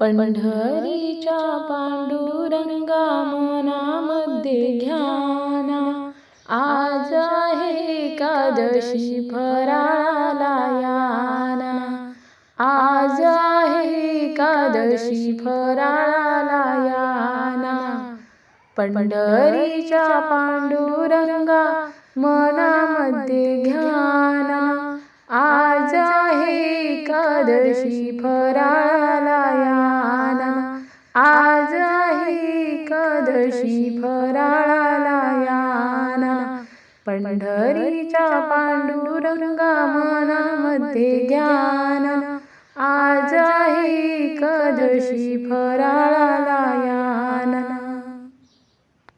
पंढरीच्या पांडुरंगा मनामध्ये घ्याना आज आहे एकादशी फराळाला याना. आज आहे एकादशी फराळाला याना. पंढरीच्या पांडुरंगा मनामध्ये घ्याना आज आहे एकादशी फराळा याना आज आहे एकादशी फराळाला याना पंढरीच्या पांडुरंगा मनामध्ये ज्ञान आज आहे एकादशी फराळाला याना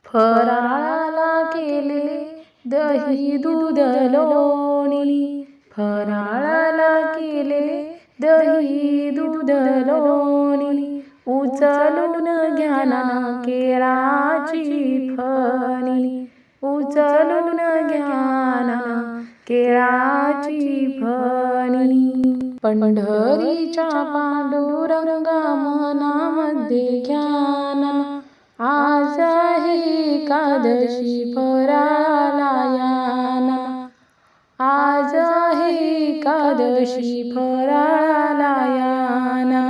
फराळाला केले दही दूध लोणी. फराळाला केले दही दूध लोणी. उचलून घ्याना केळाची फणी. उचलून घ्याना केळाची फणी. पंढरीच्या पांडुरंगा मनामध्ये घ्याना आज आहे एकादशी फराळाला याना आज आहे एकादशी फराळाला याना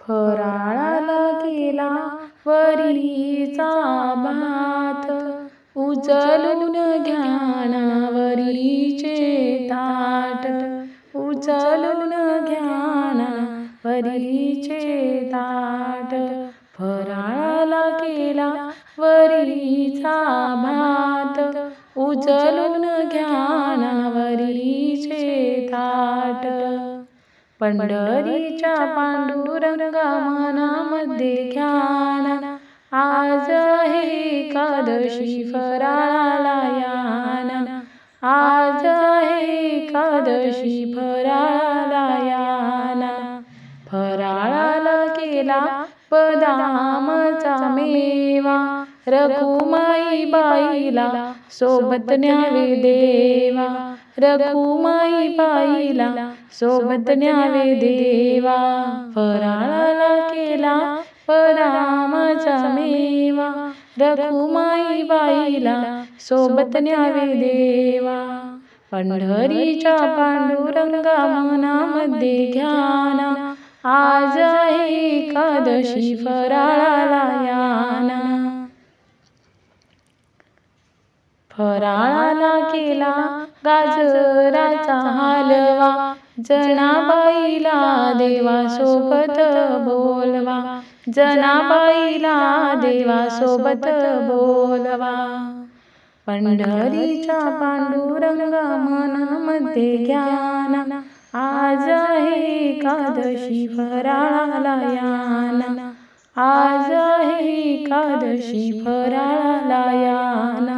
फराळाला केला वरीचा भात उचलून घ्याना वरीचे ताट उचलून घ्याना वरीचे ताट फराळाला केला वरीचा भात उचलून घ्याना पंढरीच्या पांडुरंगा मनामध्ये घ्याना आज आहे एकादशी फराळाला याना. आज आहे एकादशी फराळाला याना. फराळाला केला बदामचा मेवा. रघुमाई बाईला सोबत न्यावे देवा. रघुमाई बाईला सोबत न्यावे देवा. फराळाला केला परामाचा मेवा. रघुमाई बाईला सोबत न्यावे देवा. पंढरीच्या पांडुरंगा मनामध्ये घ्याना आज आहे एकादशी फराळाला याना. फराळाला केला गाजराचा हलवा. जनाबाईला देवासोबत बोलवा. जनाबाईला देवासोबत बोलवा. पंढरीचा पांडुरंग मनामध्ये घ्याना आज आहे एकादशी फराळाला याना. आज आहे एकादशी फराळाला याना.